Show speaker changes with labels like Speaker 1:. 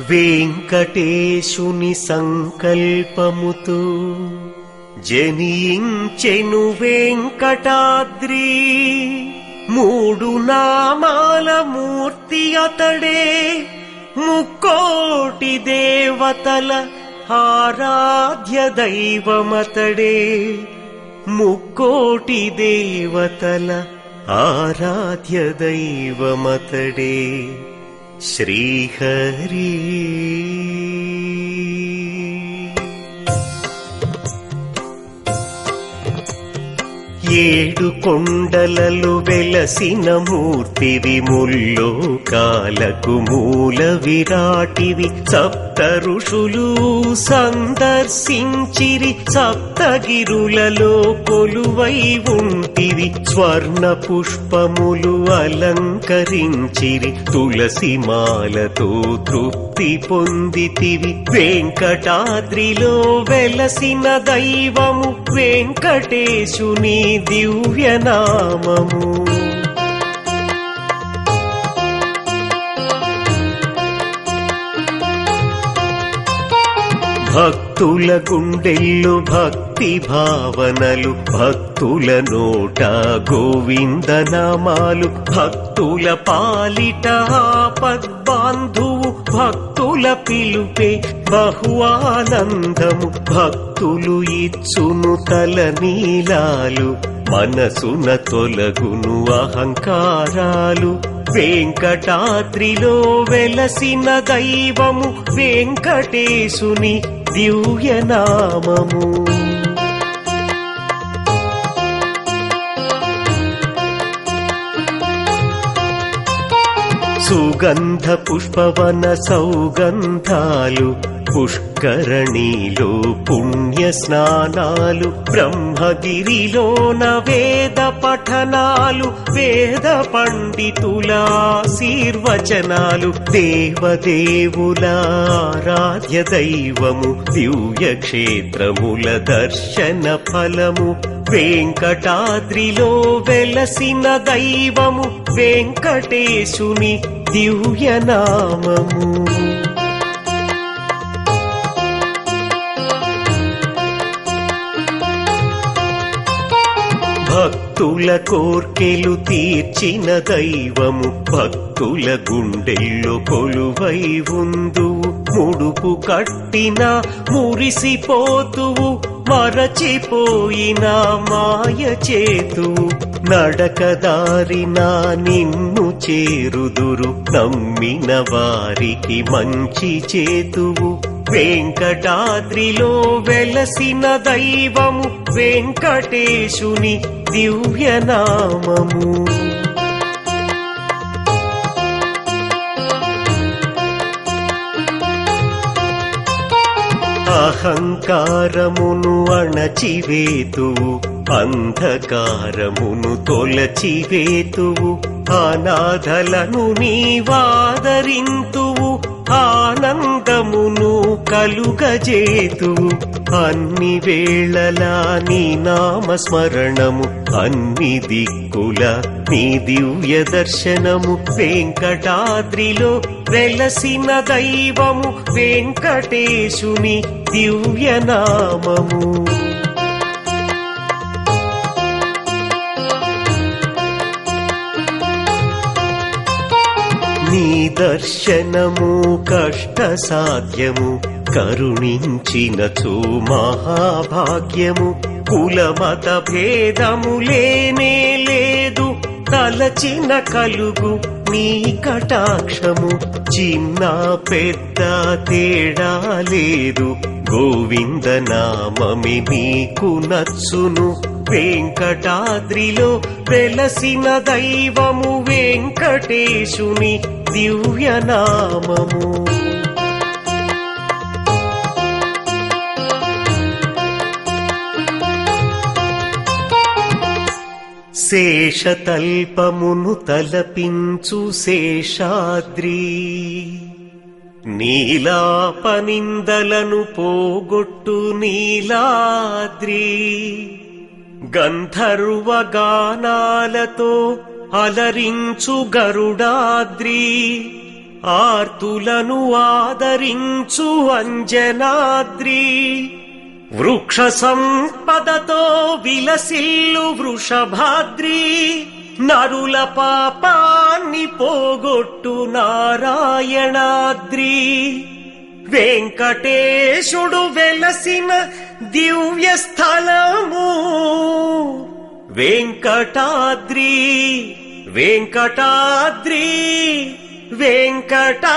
Speaker 1: వెంకటేశుని సంకల్పముతో జనించెను వెంకటాద్రి. మూడు నామాల మూర్తి అతడే ముక్కోటి దేవతల ఆరాధ్య దైవమతడే. ముక్కోటి దేవతల ఆరాధ్య దైవమతడే. శ్రీహరి. ఏడు కొండలలు వెలసిన మూర్తివి ముల్లోకాలకు మూల విరాటివి సప్ సప్త ఋషులు సందర్శించిరి సప్తగిరులలో కొలువై ఉంటిరి స్వర్ణ పుష్పములు అలంకరించిరి తులసి మాలతో తృప్తి పొందితివి. వెంకటాద్రిలో వెలసిన దైవము వెంకటేశుని దివ్యనామము. భక్తుల గుండెల్లు భక్తి భావనలు భక్తుల నోట గోవిందనామాలు భక్తుల పాలిట పద్బాంధువు భక్తుల పిలుపే బహు ఆనందము. భక్తులు ఇచ్చును తల నీలాలు మనసున తొలగును అహంకారాలు. వెంకటాద్రిలో వెలసిన దైవము వెంకటేశుని దివ్యనామము సుగంధ పుష్పవన సౌగంధాలు పుష్కరణిలో పుణ్య స్నానాలు బ్రహ్మగిరిలోన వేద పఠనాలు వేద పండితుల ఆశీర్వచనాలు దేవదేవుల ఆరాధ్య దైవము దివ్య క్షేత్రముల దర్శన ఫలము వెంకటాద్రిలో వెలసిన దైవము వెంకటేశుని దివ్యనామము. భక్తుల కోర్కెలు తీర్చిన దైవము భక్తుల గుండెల్లో కొలువై ఉందు. ముడుపు కట్టిన మురిసిపోతువు మరచిపోయిన మాయ చేతు నడకదారిన నిన్ను చేరుదురు నమ్మిన వారికి మంచి చేతువు. వెంకటాద్రిలో వెలసిన దైవము వెంకటేశుని దివ్యనామము అహంకారమును అణచివేతువు అంధకారమును తొలచివేతువు అనాథలను నీవాదరింతువు ఆనందమును కలుగజేతువు. అన్ని వేళలా నీ నామస్మరణము అన్ని దిక్కుల నీ దివ్య దర్శనము. వెంకటాద్రిలో వెలసిన దైవము వెంకటేశుని దివ్యనామము దర్శనము కష్ట సాధ్యము కరుణించినచో మహాభాగ్యము కులమత భేదము లేనే లేదు తలచిన కలుగు నీ కటాక్షము చిన్న పెద్ద తేడా లేదు గోవింద నామమి నీకు నచ్చును వెంకటాద్రిలో వెలసిన దైవము వెంకటేశుని దివ్యనామము. శేషతల్పమును తలపించు శేషాద్రి. నీలాపనిందలను పోగొట్టు నీలాద్రి. గంధర్వగానాలతో అలరించు గరుడాద్రి ఆర్తులను ఆదరించు అంజనాద్రి. వృక్ష సంపదతో విలసిల్లు వృషభాద్రి నరుల పాపాన్ని పోగొట్టు నారాయణాద్రి. వెంకటేశుడు వెలసిన దివ్య స్థలము వెంకటాద్రి. వెంకటాద్రి వెంకటా